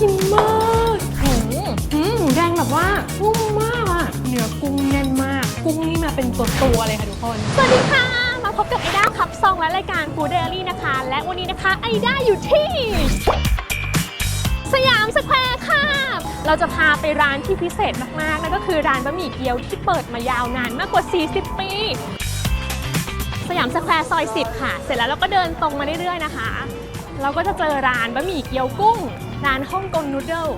กินมากหืมหืมหมูแดงแบบว่านุ่มมากอะเนื้อกุ้งแน่นมาก กุ้งนี่มาเป็นตัวตัวๆเลยค่ะทุกคน สวัสดีค่ะ มาพบกับไอด้าขับซองและรายการฟูเดลี่นะคะ และวันนี้นะคะไอด้าอยู่ที่ สยามสแควร์ค่ะ เราจะพาไปร้านที่พิเศษมากๆ นั่นก็คือร้านบะหมี่เกี๊ยวที่เปิดมายาวนานมากกว่า 40 ปีสยามสแควร์ซอย 10 ค่ะ เสร็จแล้วเราก็เดินตรงมาเรื่อยๆนะคะ เราก็จะเจอร้านบะหมี่เกี๊ยวกุ้ง ร้านฮ่องกงนูเดิล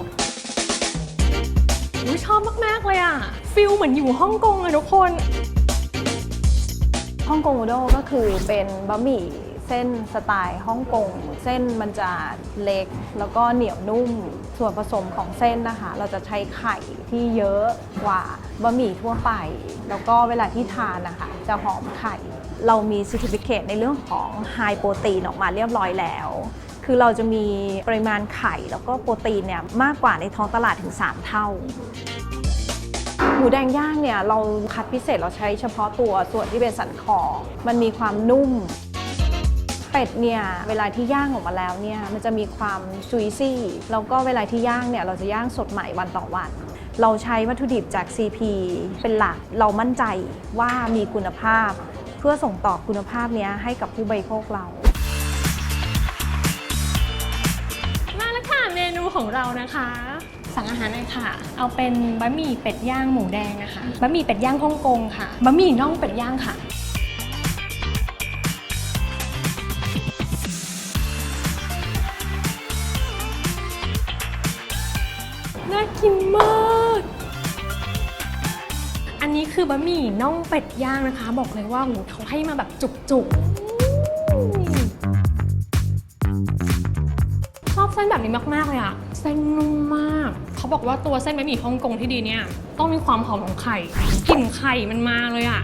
อุ๊ยชอบมาก ๆ เลยอะฟิลเหมือนอยู่ฮ่องกงอะทุกคนฮ่องกงอูด้งก็คือเป็นบะหมี่เส้นสไตล์ฮ่องกง เส้นมันจะเล็กแล้วก็เหนียวนุ่ม ส่วนผสมของเส้นนะคะ เราจะใช้ไข่ที่เยอะกว่าบะหมี่ทั่วไป แล้วก็เวลาที่ทานนะคะ จะหอมไข่ เรามี c e r t i f i c a t e ในเรื่องของไฮโปรตีนออกมาเรียบร้อยแล้ว คือเราจะมีปริมาณไข่แล้วก็โปรตีนเนี่ยมากกว่าในท้องตลาดถึง 3 เท่าหมูแดงย่างเนี่ยเราคัดพิเศษเราใช้เฉพาะตัวส่วนที่เป็นสันคอ มันมีความนุ่ม เป็ดเนี่ยเวลาที่ย่างออกมาแล้วเนี่ยมันจะมีความจุยซี่แล้วก็เวลาที่ย่างเนี่ยเราจะย่างสดใหม่วันต่อวัน เราใช้วัตถุดิบจาก CP เป็นหลักเรามั่นใจว่ามีคุณภาพ เพื่อส่งต่อคุณภาพเนี้ยให้กับผู้บริโภคเรา มาแล้วค่ะเมนูของเรานะคะ สั่งอาหารหน่อยค่ะ เอาเป็นบะหมี่เป็ดย่างหมูแดงนะคะบะหมี่เป็ดย่างฮ่องกงค่ะบะหมี่น่องเป็ดย่างค่ะ น่ากินมาก อันนี้คือบะหมี่น่องเป็ดย่างนะคะ บอกเลยว่าโหเขาให้มาแบบจุกๆ ส้นแบบนี้มากๆเลยอะเส้นนุ่มมาก เขาบอกว่าตัวเส้นบะหมี่ฮ่องกงที่ดีเนี่ยต้องมีความหอมของไข่กลิ่นไข่มันมาเลยอะ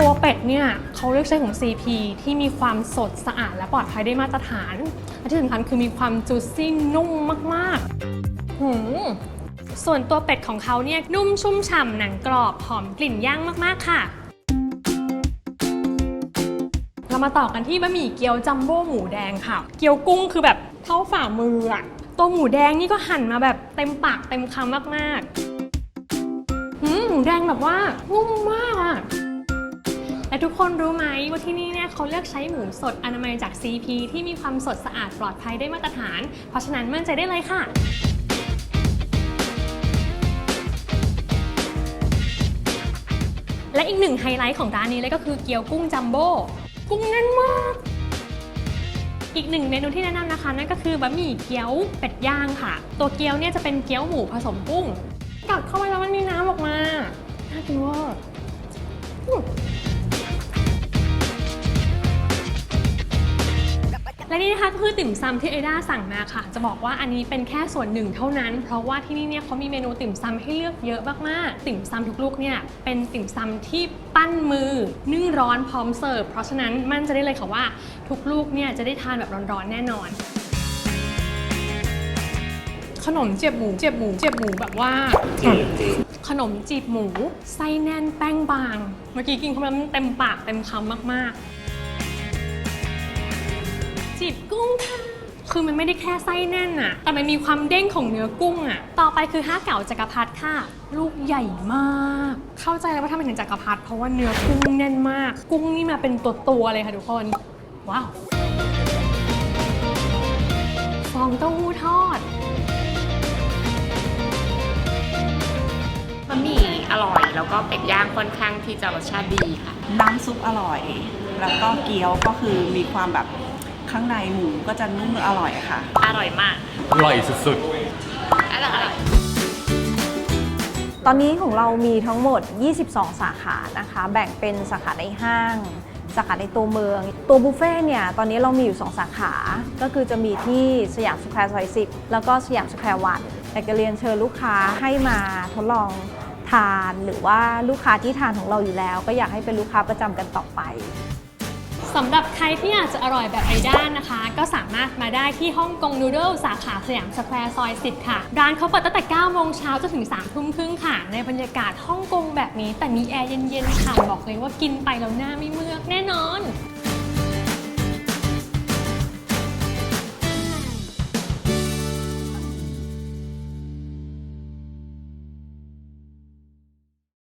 ตัวเป็ดเนี่ยเขาเลือกใช้ของ CP ที่มีความสดสะอาดและปลอดภัยได้มาตรฐานและที่สำคัญคือมีความจูซี่นุ่มมากๆหืมส่วนตัวเป็ดของเขาเนี่ยนุ่มชุ่มฉ่ำหนังกรอบหอมกลิ่นย่างมากๆค่ะเรามาต่อกันที่บะหมี่เกี๊ยวจัมโบ้หมูแดงค่ะ เกี๊ยวกุ้งคือแบบ เท่าฝ่ามืออะตัวหมูแดงนี่ก็หั่นมาแบบเต็มปากเต็มคำมากๆหืมหมูแดงแบบว่านุ่มมากอะและทุกคนรู้ไหมว่าที่นี่เนี่ยเขาเลือกใช้หมูสดอนามัยจาก CP ที่มีความสดสะอาดปลอดภัยได้มาตรฐาน เพราะฉะนั้นมั่นใจได้เลยค่ะและอีกหนึ่งไฮไลท์ของร้านนี้เลยก็คือเกี๊ยวกุ้งจัมโบ้ กุ้งแน่นมาก อีกหนึ่งเมนูที่แนะนำนะคะนั่นก็คือบะหมี่เกี๊ยวเป็ดย่างค่ะ ตัวเกี๊ยวเนี่ยจะเป็นเกี๊ยวหมูผสมกุ้งกัดเข้าไปแล้วมันมีน้ำออกมาน่ากินเวอ และนี่นะคะก็คือติ่มซำที่ไอด้าสั่งมาค่ะ จะบอกว่าอันนี้เป็นแค่ส่วนหนึ่งเท่านั้น เพราะว่าที่นี่เนี่ยเขามีเมนูติ่มซำให้เลือกเยอะมากๆ ติ่มซำทุกลูกเนี่ยเป็นติ่มซำที่ปั้นมือนึ่งร้อนพร้อมเสิร์ฟ เพราะฉะนั้นมั่นใจะได้เลยค่ะว่าทุกลูกเนี่ยจะได้ทานแบบร้อนๆแน่นอน ขนมเจียบหมูเจียบหมูเจียบหมูแบบว่า ขนมจีบหมูไส้แน่นแป้งบาง เมื่อกี้กินเข้าไปแล้วมันเต็มปากเต็มคำมากๆ จีบกุ้งค่ะ คือมันไม่ได้แค่ไส้แน่นอะแต่มันมีความเด้งของเนื้อกุ้งอะต่อไปคือห้าเก๋าจักรพรรดิค่ะ ลูกใหญ่มาก เข้าใจแล้วว่าทำไมถึงจักรพรรดิเพราะว่าเนื้อกุ้งแน่นมาก กุ้งนี่มาเป็นตัวตัวๆเลยค่ะทุกคน ว้าวฟองเต้าหู้ทอด บะหมี่อร่อย แล้วก็เป็ดย่างค่อนข้างที่จะรสชาติดีค่ะ น้ำซุปอร่อย แล้วก็เกี๊ยวก็คือมีความแบบ ข้างในหมูก็จะนุ่มอร่อยค่ะ อร่อยมาก อร่อยสุดอร่อยอร่อย ตอนนี้ของเรามีทั้งหมด 22 สาขานะคะ แบ่งเป็นสาขาในห้าง สาขาในตัวเมือง ตัวบุฟเฟ่ต์เนี่ย ตอนนี้เรามีอยู่ 2 สาขา ก็คือจะมีที่สยามสแควร์ซอย10 แล้วก็สยามสแควร์วันอยากจะเรียนเชิญลูกค้าให้มาทดลองทาน หรือว่าลูกค้าที่ทานของเราอยู่แล้ว ก็อยากให้เป็นลูกค้าประจำกันต่อไป สำหรับใครที่อยากจะอร่อยแบบไอด้านนะคะ ก็สามารถมาได้ที่ฮ่องกงนูเดิลสาขาสยามสแควร์ซอย 10 ค่ะ ร้านเขาเปิดตั้งแต่ 9 โมงเช้าจนถึง 3 ทุ่มครึ่งค่ะ ในบรรยากาศฮ่องกงแบบนี้ แต่มีแอร์เย็นๆค่ะบอกเลยว่ากินไปแล้วหน้าไม่เมือกแน่นอน